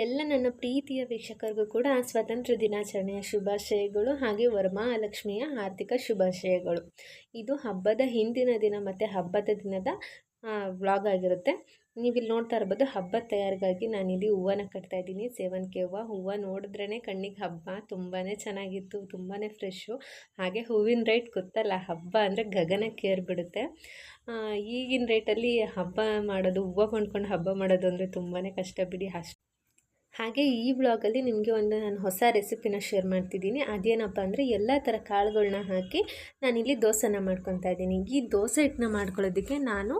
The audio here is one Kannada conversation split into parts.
ಎಲ್ಲ ನನ್ನ ಪ್ರೀತಿಯ ವೀಕ್ಷಕರಿಗೂ ಕೂಡ ಸ್ವಾತಂತ್ರ್ಯ ದಿನಾಚರಣೆಯ ಶುಭಾಶಯಗಳು ಹಾಗೆ ವರಮಹಾಲಕ್ಷ್ಮಿಯ ಆರ್ಥಿಕ ಶುಭಾಶಯಗಳು. ಇದು ಹಬ್ಬದ ಹಿಂದಿನ ದಿನ ಮತ್ತು ಹಬ್ಬದ ದಿನದ ವ್ಲಾಗ್ ಆಗಿರುತ್ತೆ. ನೀವು ಇಲ್ಲಿ ನೋಡ್ತಾ ಇರ್ಬೋದು ಹಬ್ಬದ ತಯಾರಿಗಾಗಿ ನಾನಿಲ್ಲಿ ಹೂವನ್ನ ಕಟ್ತಾ ಇದ್ದೀನಿ. ಸೇವಂತಿಗೆ ಹೂವು ಹೂವು ನೋಡಿದ್ರೇ ಕಣ್ಣಿಗೆ ಹಬ್ಬ. ತುಂಬಾ ಚೆನ್ನಾಗಿತ್ತು ತುಂಬಾ ಫ್ರೆಶ್ಶು. ಹಾಗೆ ಹೂವಿನ ರೇಟ್ ಗೊತ್ತಲ್ಲ, ಹಬ್ಬ ಅಂದರೆ ಗಗನಕ್ಕೆ ಏರ್ಬಿಡುತ್ತೆ. ಈಗಿನ ರೇಟಲ್ಲಿ ಹಬ್ಬ ಮಾಡೋದು, ಹೂವು ಕೊಂಡ್ಕೊಂಡು ಹಬ್ಬ ಮಾಡೋದು ಅಂದರೆ ತುಂಬಾ ಕಷ್ಟ ಬಿಡಿ. ಅಷ್ಟು ಹಾಗೆ ಈ ಬ್ಲಾಗಲ್ಲಿ ನಿಮಗೆ ಒಂದು ನಾನು ಹೊಸ ರೆಸಿಪಿನ ಶೇರ್ ಮಾಡ್ತಿದ್ದೀನಿ. ಅದೇನಪ್ಪ ಅಂದರೆ ಎಲ್ಲ ಥರ ಕಾಳುಗಳನ್ನ ಹಾಕಿ ನಾನಿಲ್ಲಿ ದೋಸೆನ ಮಾಡ್ಕೊತಾ ಇದ್ದೀನಿ. ಈ ದೋಸೆ ಹಿಟ್ಟನ್ನ ಮಾಡ್ಕೊಳ್ಳೋದಕ್ಕೆ ನಾನು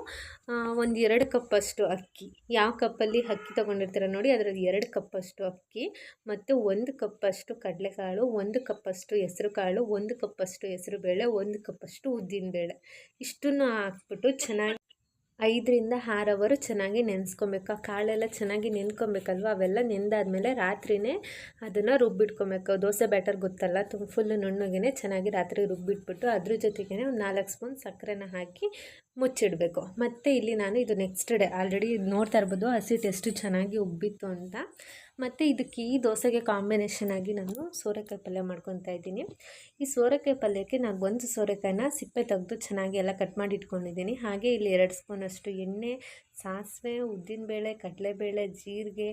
ಒಂದು ಎರಡು ಕಪ್ಪಷ್ಟು ಅಕ್ಕಿ. ಯಾವ ಕಪ್ಪಲ್ಲಿ ಅಕ್ಕಿ ತೊಗೊಂಡಿರ್ತೀರ ನೋಡಿ, ಅದರಲ್ಲಿ ಎರಡು ಕಪ್ಪಷ್ಟು ಅಕ್ಕಿ ಮತ್ತು ಒಂದು ಕಪ್ಪಷ್ಟು ಕಡಲೆಕಾಳು, ಒಂದು ಕಪ್ಪಷ್ಟು ಹೆಸರು ಕಾಳು ಒಂದು ಕಪ್ಪಷ್ಟು ಹೆಸರು ಬೇಳೆ ಒಂದು ಕಪ್ಪಷ್ಟು ಉದ್ದಿನ ಬೇಳೆ ಇಷ್ಟನ್ನು ಹಾಕ್ಬಿಟ್ಟು ಚೆನ್ನಾಗಿ ಐದರಿಂದ ಆರು ಅವರು ಚೆನ್ನಾಗಿ ನೆನೆಸ್ಕೊಬೇಕು. ಆ ಕಾಳೆಲ್ಲ ಚೆನ್ನಾಗಿ ನೆನ್ಕೊಬೇಕಲ್ವ? ಅವೆಲ್ಲ ನೆಂದಾದ್ಮೇಲೆ ರಾತ್ರಿನೇ ಅದನ್ನು ರುಬ್ಬಿಟ್ಕೊಬೇಕು. ದೋಸೆ ಬ್ಯಾಟರ್ ಗೊತ್ತಲ್ಲ? ತುಂಬ ಫುಲ್ಲು ನುಣ್ಣಗೆ ಚೆನ್ನಾಗಿ ರಾತ್ರಿ ರುಬ್ಬಿಟ್ಬಿಟ್ಟು ಅದ್ರ ಜೊತೆಗೆ ಒಂದು ನಾಲ್ಕು ಸ್ಪೂನ್ ಸಕ್ಕರೆನ ಹಾಕಿ ಮುಚ್ಚಿಡಬೇಕು. ಮತ್ತು ಇಲ್ಲಿ ನಾನು ಇದು ನೆಕ್ಸ್ಟ್ ಡೇ ಆಲ್ರೆಡಿ ನೋಡ್ತಾ ಇರ್ಬೋದು ಹಸಿ ಟೆಸ್ಟು ಚೆನ್ನಾಗಿ ಉಬ್ಬಿತ್ತು ಅಂತ. ಮತ್ತು ಇದಕ್ಕೆ ಈ ದೋಸೆಗೆ ಕಾಂಬಿನೇಷನ್ ಆಗಿ ನಾನು ಸೋರೆಕಾಯಿ ಪಲ್ಯ ಮಾಡ್ಕೊತಾ ಇದ್ದೀನಿ. ಈ ಸೋರೆಕಾಯಿ ಪಲ್ಯಕ್ಕೆ ನಾನು ಒಂದು ಸೋರೆಕಾಯಿನ ಸಿಪ್ಪೆ ತೆಗೆದು ಚೆನ್ನಾಗಿ ಎಲ್ಲ ಕಟ್ ಮಾಡಿ ಇಟ್ಕೊಂಡಿದ್ದೀನಿ. ಹಾಗೆ ಇಲ್ಲಿ ಎರಡು ಸ್ಪೂನಷ್ಟು ಎಣ್ಣೆ, ಸಾಸಿವೆ, ಉದ್ದಿನಬೇಳೆ, ಕಡಲೆಬೇಳೆ, ಜೀರಿಗೆ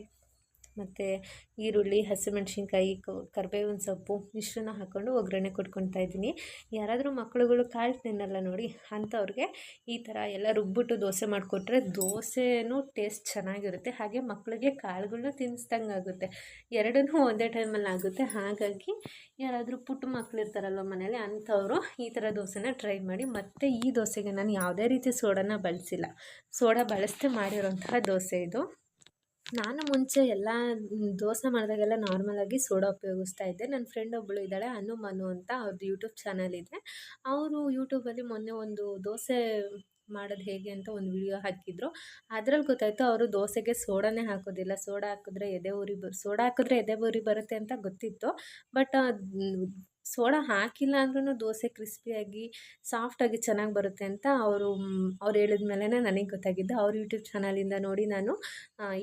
ಮತ್ತು ಈರುಳ್ಳಿ, ಹಸಿಮೆಣ್ಸಿನ್ಕಾಯಿ ಕರ್ಬೇವಿನ ಸೊಪ್ಪು ಇಷ್ಟನ್ನು ಹಾಕ್ಕೊಂಡು ಒಗ್ಗರಣೆ ಕೊಟ್ಕೊತಾ ಇದ್ದೀನಿ. ಯಾರಾದರೂ ಮಕ್ಕಳುಗಳು ಕಾಳು ತಿನ್ನಲ್ಲ ನೋಡಿ, ಅಂಥವ್ರಿಗೆ ಈ ಥರ ಎಲ್ಲ ರುಬ್ಬಿಟ್ಟು ದೋಸೆ ಮಾಡಿಕೊಟ್ರೆ ದೋಸೆನೂ ಟೇಸ್ಟ್ ಚೆನ್ನಾಗಿರುತ್ತೆ. ಹಾಗೆ ಮಕ್ಕಳಿಗೆ ಕಾಳುಗಳನ್ನೂ ತಿನ್ನಿಸ್ದಂಗೆ ಆಗುತ್ತೆ. ಎರಡನ್ನೂ ಒಂದೇ ಟೈಮಲ್ಲಿ ಆಗುತ್ತೆ. ಹಾಗಾಗಿ ಯಾರಾದರೂ ಪುಟ್ಟ ಮಕ್ಕಳು ಇರ್ತಾರಲ್ವ ಮನೇಲಿ ಅಂಥವರು ಈ ಥರ ದೋಸೆನ ಟ್ರೈ ಮಾಡಿ. ಮತ್ತು ಈ ದೋಸೆಗೆ ನಾನು ಯಾವುದೇ ರೀತಿ ಸೋಡಾನ ಬಳಸಿಲ್ಲ. ಸೋಡಾ ಬಳಸದೆ ಮಾಡಿರೋಂತಹ ದೋಸೆ ಇದು. ನಾನು ಮುಂಚೆ ಎಲ್ಲ ದೋಸೆ ಮಾಡಿದಾಗೆಲ್ಲ ನಾರ್ಮಲಾಗಿ ಸೋಡಾ ಉಪಯೋಗಿಸ್ತಾ ಇದ್ದೆ. ನನ್ನ ಫ್ರೆಂಡ್ ಒಬ್ಬಳು ಇದ್ದಾಳೆ, ಅನು, ಮನು ಅಂತ ಅವ್ರದ್ದು ಯೂಟ್ಯೂಬ್ ಚಾನಲ್ ಇದೆ. ಅವರು ಯೂಟ್ಯೂಬಲ್ಲಿ ಮೊನ್ನೆ ಒಂದು ದೋಸೆ ಮಾಡೋದು ಹೇಗೆ ಅಂತ ಒಂದು ವಿಡಿಯೋ ಹಾಕಿದ್ರು. ಅದ್ರಲ್ಲಿ ಗೊತ್ತಾಯಿತು ಅವರು ದೋಸೆಗೆ ಸೋಡಾನೇ ಹಾಕೋದಿಲ್ಲ. ಸೋಡಾ ಹಾಕಿದ್ರೆ ಎದೆ ಉರಿ ಬ, ಸೋಡಾ ಹಾಕಿದ್ರೆ ಎದೆ ಉರಿ ಬರುತ್ತೆ ಅಂತ ಗೊತ್ತಿತ್ತು. ಬಟ್ ಸೋಡಾ ಹಾಕಿಲ್ಲ ಅಂದ್ರೂ ದೋಸೆ ಕ್ರಿಸ್ಪಿಯಾಗಿ ಸಾಫ್ಟಾಗಿ ಚೆನ್ನಾಗಿ ಬರುತ್ತೆ ಅಂತ ಅವರು ಅವ್ರು ಹೇಳಿದ ಮೇಲೆ ನನಗೆ ಗೊತ್ತಾಗಿದ್ದು. ಅವ್ರ ಯೂಟ್ಯೂಬ್ ಚಾನಲಿಂದ ನೋಡಿ ನಾನು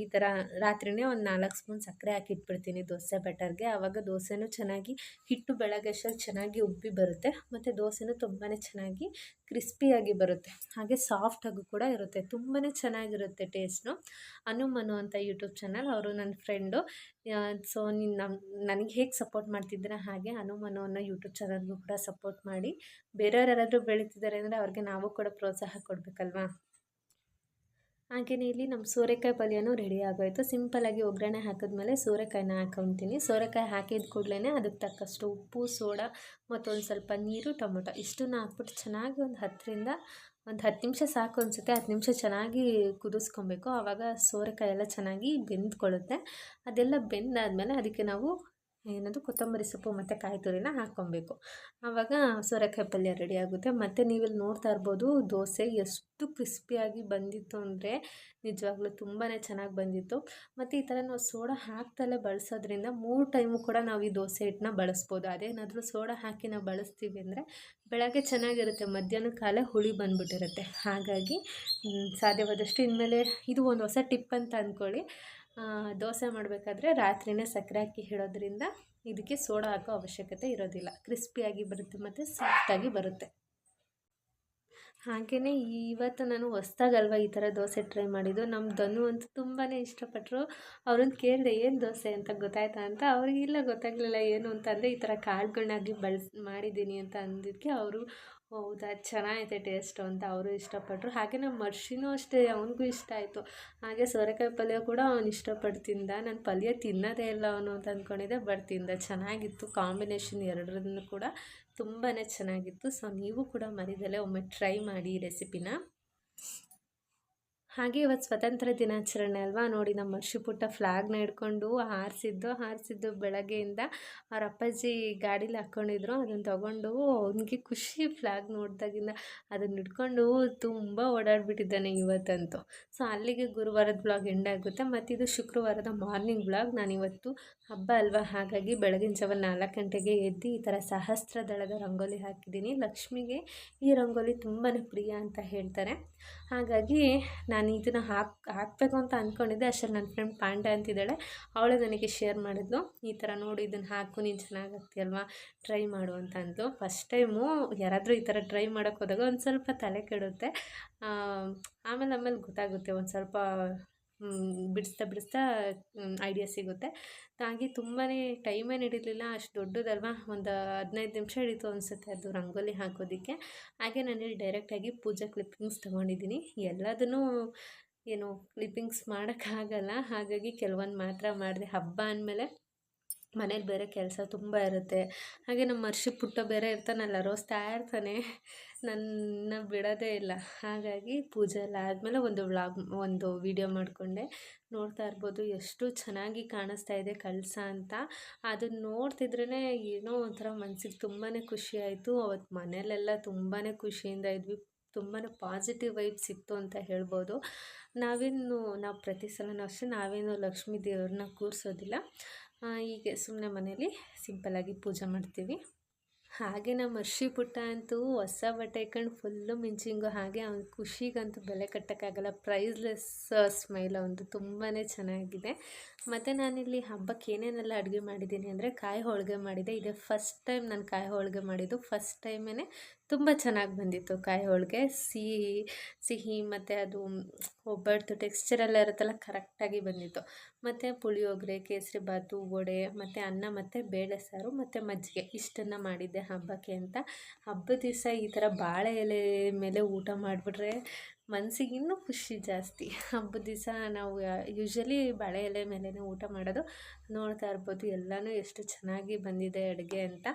ಈ ಥರ ರಾತ್ರಿನೇ ಒಂದು ನಾಲ್ಕು ಸ್ಪೂನ್ ಸಕ್ಕರೆ ಹಾಕಿ ಇಟ್ಬಿಡ್ತೀನಿ ದೋಸೆ ಬೆಟರ್ಗೆ. ಆವಾಗ ದೋಸೆನೂ ಚೆನ್ನಾಗಿ ಹಿಟ್ಟು ಬೆಳಗ್ಗೆ ಚೆನ್ನಾಗಿ ಉಬ್ಬಿ ಬರುತ್ತೆ. ಮತ್ತು ದೋಸೆನೂ ತುಂಬಾ ಚೆನ್ನಾಗಿ ಕ್ರಿಸ್ಪಿಯಾಗಿ ಬರುತ್ತೆ. ಹಾಗೆ ಸಾಫ್ಟಾಗೂ ಕೂಡ ಇರುತ್ತೆ. ತುಂಬಾ ಚೆನ್ನಾಗಿರುತ್ತೆ ಟೇಸ್ಟು ಅನುಮನು ಅಂತ ಯೂಟ್ಯೂಬ್ ಚಾನಲ್ ಅವರು ನನ್ನ ಫ್ರೆಂಡು. ಸೊ ನೀನು ನಮ್ಮ ನನಗೆ ಹೇಗೆ ಸಪೋರ್ಟ್ ಮಾಡ್ತಿದ್ದೀರ ಹಾಗೆ ಹನುಮನು ಅನ್ನೋ ಯೂಟ್ಯೂಬ್ ಚಾನಲ್ಗೂ ಕೂಡ ಸಪೋರ್ಟ್ ಮಾಡಿ. ಬೇರೆಯವ್ರು ಯಾರಾದರೂ ಬೆಳೀತಿದ್ದಾರೆ ಅಂದರೆ ಅವ್ರಿಗೆ ನಾವು ಕೂಡ ಪ್ರೋತ್ಸಾಹ ಕೊಡಬೇಕಲ್ವಾ? ಹಾಗೆಯೇ ಇಲ್ಲಿ ನಮ್ಮ ಸೋರೆಕಾಯಿ ಪಲ್ಯನೂ ರೆಡಿ ಆಗೋಯಿತು. ಸಿಂಪಲಾಗಿ ಒಗ್ಗರಣೆ ಹಾಕಿದ್ಮೇಲೆ ಸೋರೆಕಾಯಿನ ಹಾಕೊತೀನಿ. ಸೋರೆಕಾಯಿ ಹಾಕಿದ ಕೂಡಲೇ ಅದಕ್ಕೆ ತಕ್ಕಷ್ಟು ಉಪ್ಪು, ಸೋಡಾ ಮತ್ತೊಂದು ಸ್ವಲ್ಪ ನೀರು, ಟೊಮೊಟೊ ಇಷ್ಟನ್ನು ಹಾಕ್ಬಿಟ್ಟು ಚೆನ್ನಾಗಿ ಒಂದು ಹತ್ತರಿಂದ ಒಂದು ಹತ್ತು ನಿಮಿಷ ಸಾಕು ಅನಿಸುತ್ತೆ. ಹತ್ತು ನಿಮಿಷ ಚೆನ್ನಾಗಿ ಕುದಿಸ್ಕೊಬೇಕು. ಆವಾಗ ಸೋರೆಕಾಯಿ ಎಲ್ಲ ಚೆನ್ನಾಗಿ ಬೆಂದ್ಕೊಳ್ಳುತ್ತೆ. ಅದೆಲ್ಲ ಬೆಂದಾದಮೇಲೆ ಅದಕ್ಕೆ ನಾವು ಏನದು ಕೊತ್ತಂಬರಿ ಸೊಪ್ಪು ಮತ್ತು ಕಾಯಿ ತುರಿನ ಹಾಕ್ಕೊಬೇಕು. ಆವಾಗ ಸೋರೆಕಾಯಿ ಪಲ್ಯ ರೆಡಿ ಆಗುತ್ತೆ. ಮತ್ತು ನೀವಿಲ್ಲಿ ನೋಡ್ತಾ ಇರ್ಬೋದು ದೋಸೆ ಎಷ್ಟು ಕ್ರಿಸ್ಪಿಯಾಗಿ ಬಂದಿತ್ತು ಅಂದರೆ ನಿಜವಾಗ್ಲೂ ತುಂಬಾ ಚೆನ್ನಾಗಿ ಬಂದಿತ್ತು. ಮತ್ತು ಈ ಥರ ನಾವು ಸೋಡಾ ಹಾಕ್ತಲೇ ಬಳಸೋದ್ರಿಂದ ಮೂರು ಟೈಮು ಕೂಡ ನಾವು ಈ ದೋಸೆ ಹಿಟ್ಟನ್ನ ಬಳಸ್ಬೋದು. ಅದೇನಾದರೂ ಸೋಡಾ ಹಾಕಿ ನಾವು ಬಳಸ್ತೀವಿ ಅಂದರೆ ಬೆಳಗ್ಗೆ ಚೆನ್ನಾಗಿರುತ್ತೆ, ಮಧ್ಯಾಹ್ನ ಕಾಲ ಹುಳಿ ಬಂದುಬಿಟ್ಟಿರುತ್ತೆ. ಹಾಗಾಗಿ ಸಾಧ್ಯವಾದಷ್ಟು ಇನ್ಮೇಲೆ ಇದು ಒಂದು ಹೊಸ ಟಿಪ್ ಅಂತ ಅಂದ್ಕೊಳ್ಳಿ ದೋಸೆ ಮಾಡಬೇಕಾದ್ರೆ ರಾತ್ರಿನೇ ಸಕ್ಕರೆ ಹಾಕಿ ಹೇಳೋದ್ರಿಂದ ಇದಕ್ಕೆ ಸೋಡಾ ಹಾಕೋ ಅವಶ್ಯಕತೆ ಇರೋದಿಲ್ಲ. ಕ್ರಿಸ್ಪಿಯಾಗಿ ಬರುತ್ತೆ ಮತ್ತು ಸಾಫ್ಟಾಗಿ ಬರುತ್ತೆ. ಹಾಗೆಯೇ ಇವತ್ತು ನಾನು ಹೊಸ್ದಾಗಲ್ವ ಈ ಥರ ದೋಸೆ ಟ್ರೈ ಮಾಡಿದ್ದು. ನಮ್ಮ ಧನು ಅಂತೂ ತುಂಬಾ ಇಷ್ಟಪಟ್ಟರು ಅವ್ರನ್ನ ಕೇಳಿದೆ, ಏನು ದೋಸೆ ಅಂತ ಗೊತ್ತಾಯ್ತಾ ಅಂತ? ಅವ್ರಿಗೆ, ಇಲ್ಲ, ಗೊತ್ತಾಗಲಿಲ್ಲ, ಏನು ಅಂತಂದರೆ ಈ ಥರ ಕಾಳುಗಳನ್ನಾಗಿ ಬಳಸಿ, ಮಾಡಿದ್ದೀನಿ ಅಂತ ಅಂದಿದ್ದಕ್ಕೆ ಅವರು ಹೌದಾ ಚೆನ್ನಾಗೈತೆ ಟೇಸ್ಟು ಅಂತ ಅವರು ಇಷ್ಟಪಟ್ಟರು ಹಾಗೆ ನಮ್ಮ ಮರ್ಷಿನೂ ಅಷ್ಟೇ, ಅವನಿಗೂ ಇಷ್ಟ ಆಯಿತು. ಹಾಗೆ ಸೋರೆಕಾಯಿ ಪಲ್ಯ ಕೂಡ ಅವನು ಇಷ್ಟಪಟ್ಟು ತಿಂದ ನಾನು ಪಲ್ಯ ತಿನ್ನೋದೇ ಇಲ್ಲ ಅವನು ಅಂತ ಅಂದ್ಕೊಂಡಿದ್ದೆ ಬಟ್ ತಿಂದ. ಚೆನ್ನಾಗಿತ್ತು ಕಾಂಬಿನೇಷನ್ ಎರಡರನ್ನು ಕೂಡ. ತುಂಬಾ ಚೆನ್ನಾಗಿತ್ತು. ಸೊ, ನೀವು ಕೂಡ ಮರಿದಲ್ಲೇ ಒಮ್ಮೆ ಟ್ರೈ ಮಾಡಿ ಈ ರೆಸಿಪಿನ. ಹಾಗೆ ಇವತ್ತು ಸ್ವತಂತ್ರ ದಿನಾಚರಣೆ ಅಲ್ವಾ? ನೋಡಿ ನಮ್ಮ ಮರ್ಷಿ ಪುಟ್ಟ ಫ್ಲಾಗ್ನ ಹಿಡ್ಕೊಂಡು ಹಾರಿಸಿದ್ದು ಹಾರಿಸಿದ್ದು ಬೆಳಗ್ಗೆಯಿಂದ ಅವ್ರ ಅಪ್ಪಾಜಿ ಗಾಡೀಲಿ ಹಾಕ್ಕೊಂಡಿದ್ರು ಅದನ್ನು ತೊಗೊಂಡು ಅವನಿಗೆ ಖುಷಿ ಫ್ಲಾಗ್ ನೋಡಿದಾಗಿಂದ ಅದನ್ನು ಹಿಡ್ಕೊಂಡು ತುಂಬ ಓಡಾಡಿಬಿಟ್ಟಿದ್ದಾನೆ ಇವತ್ತಂತೂ. ಸೊ ಅಲ್ಲಿಗೆ ಗುರುವಾರದ ಬ್ಲಾಗ್ ಎಂಡ್ ಆಗುತ್ತೆ. ಮತ್ತು ಇದು ಶುಕ್ರವಾರದ ಮಾರ್ನಿಂಗ್ ಬ್ಲಾಗ್ ನಾನಿವತ್ತು ಹಬ್ಬ ಅಲ್ವಾ? ಹಾಗಾಗಿ ಬೆಳಗಿನ ಜಾವ ನಾಲ್ಕು ಗಂಟೆಗೆ ಎದ್ದು ಈ ಥರ ಸಹಸ್ರ ದಳದ ರಂಗೋಲಿ ಹಾಕಿದ್ದೀನಿ. ಲಕ್ಷ್ಮಿಗೆ ಈ ರಂಗೋಲಿ ತುಂಬಾ ಪ್ರಿಯ ಅಂತ ಹೇಳ್ತಾರೆ. ಹಾಗಾಗಿ ನಾನು ಇದನ್ನು ಹಾಕಿ, ಹಾಕಬೇಕು ಅಂತ ಅಂದ್ಕೊಂಡಿದ್ದೆ ಅಷ್ಟರಲ್ಲಿ ನನ್ನ ಫ್ರೆಂಡ್ ಪಾಂಡೆ ಅಂತಿದ್ದಾಳೆ. ಅವಳು ನನಗೆ ಶೇರ್ ಮಾಡಿದ್ಲು. ಈ ಥರ ನೋಡಿ, ಇದನ್ನು ಹಾಕು, ನೀನು ಚೆನ್ನಾಗಿ ಅಲ್ವಾ? ಟ್ರೈ ಮಾಡು ಅಂತ ಅಂದ್ಲು ಫಸ್ಟ್ ಟೈಮು ಯಾರಾದರೂ ಈ ಥರ ಟ್ರೈ ಮಾಡೋಕ್ಕೆ ಹೋದಾಗ ಒಂದು ಸ್ವಲ್ಪ ತಲೆ ಕೆಡುತ್ತೆ. ಆಮೇಲೆ ಆಮೇಲೆ ಗೊತ್ತಾಗುತ್ತೆ. ಒಂದು ಸ್ವಲ್ಪ ಬಿಡಿಸ್ತಾ ಬಿಡಿಸ್ತಾ ಐಡಿಯಾ ಸಿಗುತ್ತೆ. ಹಾಗೆ ತುಂಬಾ ಟೈಮೇ ಹಿಡಿಲಿಲ್ಲ, ಅಷ್ಟು ದೊಡ್ಡದಲ್ವಾ? ಒಂದು ಹದಿನೈದು ನಿಮಿಷ ಹಿಡಿತು ಅನಿಸುತ್ತೆ ಅದು ರಂಗೋಲಿ ಹಾಕೋದಕ್ಕೆ. ಹಾಗೆ ನಾನಿಲ್ಲಿ ಡೈರೆಕ್ಟಾಗಿ ಪೂಜಾ ಕ್ಲಿಪ್ಪಿಂಗ್ಸ್ ತೊಗೊಂಡಿದ್ದೀನಿ. ಎಲ್ಲದನ್ನು ಏನು ಕ್ಲಿಪ್ಪಿಂಗ್ಸ್ ಮಾಡೋಕ್ಕಾಗಲ್ಲ. ಹಾಗಾಗಿ ಕೆಲವೊಂದು ಮಾತ್ರ ಮಾಡಿದೆ. ಹಬ್ಬ ಅಂದಮೇಲೆ ಮನೇಲಿ ಬೇರೆ ಕೆಲಸ ತುಂಬ ಇರುತ್ತೆ. ಹಾಗೆ ನಮ್ಮ ಮರ್ಷಿ ಪುಟ್ಟ ಬೇರೆ ಇರ್ತಾನಲ್ಲ ರೋಸ್ತಾ ಇರ್ತಾನೆ ನನ್ನ ಬಿಡೋದೇ ಇಲ್ಲ. ಹಾಗಾಗಿ ಪೂಜೆ ಎಲ್ಲ ಆದಮೇಲೆ ಒಂದು ವ್ಲಾಗ್, ಒಂದು ವಿಡಿಯೋ ಮಾಡಿಕೊಂಡೆ. ನೋಡ್ತಾ ಇರ್ಬೋದು ಎಷ್ಟು ಚೆನ್ನಾಗಿ ಕಾಣಿಸ್ತಾ ಇದೆ ಕಳಸ ಅಂತ. ಅದನ್ನು ನೋಡ್ತಿದ್ರೇ ಏನೋ ಒಂಥರ ಮನ್ಸಿಗೆ ತುಂಬಾ ಖುಷಿ ಆಯಿತು. ಅವತ್ತು ಮನೇಲೆಲ್ಲ ತುಂಬಾ ಖುಷಿಯಿಂದ ಇದ್ವಿ. ತುಂಬಾ ಪಾಸಿಟಿವ್ ವೈಬ್ಸ್ ಇತ್ತು ಅಂತ ಹೇಳ್ಬೋದು. ನಾವೇನು ನಾವು ಪ್ರತಿ ಸಲನೂ ಅಷ್ಟೇ ನಾವೇನು ಲಕ್ಷ್ಮೀ ದೇವ್ರನ್ನ ಕೂರಿಸೋದಿಲ್ಲ. ಹೀಗೆ ಸುಮ್ಮನೆ ಮನೇಲಿ ಸಿಂಪಲ್ಲಾಗಿ ಪೂಜೆ ಮಾಡ್ತೀವಿ. ಹಾಗೆ ನಮ್ಮ ಅರ್ಷಿ ಪುಟ್ಟ ಅಂತೂ ಹೊಸ ಬಟ್ಟೆ ಹಾಕೊಂಡು ಫುಲ್ಲು ಮಿಂಚಿಂಗು, ಹಾಗೆ ಅವ್ನ ಖುಷಿಗಂತೂ ಬೆಲೆ ಕಟ್ಟೋಕ್ಕಾಗಲ್ಲ ಪ್ರೈಸ್ಲೆಸ್ ಸ್ಮೈಲ್ ಅವನದು ತುಂಬಾ ಚೆನ್ನಾಗಿದೆ. ಮತ್ತು ನಾನಿಲ್ಲಿ ಹಬ್ಬಕ್ಕೆ ಏನೇನೆಲ್ಲ ಅಡುಗೆ ಮಾಡಿದ್ದೀನಿ ಅಂದರೆ ಕಾಯಿ ಹೋಳಿಗೆ ಮಾಡಿದೆ. ಇದೇ ಫಸ್ಟ್ ಟೈಮ್ ನಾನು ಕಾಯಿ ಹೋಳಿಗೆ ಮಾಡಿದ್ದು. ಫಸ್ಟ್ ಟೈಮೇ ತುಂಬ ಚೆನ್ನಾಗಿ ಬಂದಿತ್ತು ಕಾಯಿ ಹೋಳಿಗೆ. ಸಿಹಿ ಸಿಹಿ ಮತ್ತು ಅದು ಒಬ್ಬಟ್ಟು ಟೆಕ್ಸ್ಚರೆಲ್ಲ ಇರುತ್ತಲ್ಲ ಕರೆಕ್ಟಾಗಿ ಬಂದಿತ್ತು. ಮತ್ತು ಪುಳಿಯೋಗರೆ, ಕೇಸರಿ ಬಾತು ವಡೆ, ಮತ್ತು ಅನ್ನ, ಮತ್ತು ಬೇಳೆ ಸಾರು, ಮತ್ತು ಮಜ್ಜಿಗೆ. ಇಷ್ಟನ್ನು ಮಾಡಿದ್ದೆ ಹಬ್ಬಕ್ಕೆ ಅಂತ. ಹಬ್ಬದ ದಿವಸ ಈ ಥರ ಬಾಳೆ ಎಲೆ ಮೇಲೆ ಊಟ ಮಾಡಿಬಿಟ್ರೆ ಮನ್ಸಿಗೆ ಇನ್ನೂ ಖುಷಿ ಜಾಸ್ತಿ. ಹಬ್ಬದ ದಿವಸ ನಾವು ಯೂಶ್ವಲಿ ಬಾಳೆ ಎಲೆ ಮೇಲೇ ಊಟ ಮಾಡೋದು. ನೋಡ್ತಾ ಇರ್ಬೋದು, ಎಲ್ಲನೂ ಎಷ್ಟು ಚೆನ್ನಾಗಿ ಬಂದಿದೆ ಅಡುಗೆ ಅಂತ.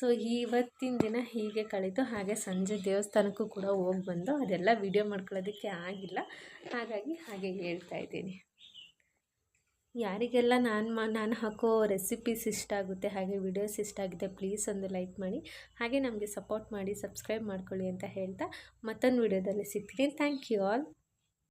ಸೊ ಇವತ್ತಿನ ದಿನ ಹೀಗೆ ಕಳೀತು. ಹಾಗೆ ಸಂಜೆ ದೇವಸ್ಥಾನಕ್ಕೂ ಕೂಡ ಹೋಗಿ ಬಂದು ಅದೆಲ್ಲ ವೀಡಿಯೋ ಮಾಡ್ಕೊಳ್ಳೋದಕ್ಕೆ ಆಗಿಲ್ಲ. ಹಾಗಾಗಿ ಹಾಗೆ ಹೇಳ್ತಾ ಇದ್ದೀನಿ. ಯಾರಿಗೆಲ್ಲ ನಾನು ಮಾ, ನಾನು ಹಾಕೋ ರೆಸಿಪೀಸ್ ಇಷ್ಟ ಆಗುತ್ತೆ, ಹಾಗೆ ವಿಡಿಯೋಸ್ ಇಷ್ಟ ಆಗುತ್ತೆ ಪ್ಲೀಸ್ ಒಂದು ಲೈಕ್ ಮಾಡಿ. ಹಾಗೆ ನಮಗೆ ಸಪೋರ್ಟ್ ಮಾಡಿ ಸಬ್ಸ್ಕ್ರೈಬ್ ಮಾಡ್ಕೊಳ್ಳಿ ಅಂತ ಹೇಳ್ತಾ ಮತ್ತೊಂದು ವಿಡಿಯೋದಲ್ಲಿ ಸಿಗ್ತೀನಿ. Thank you all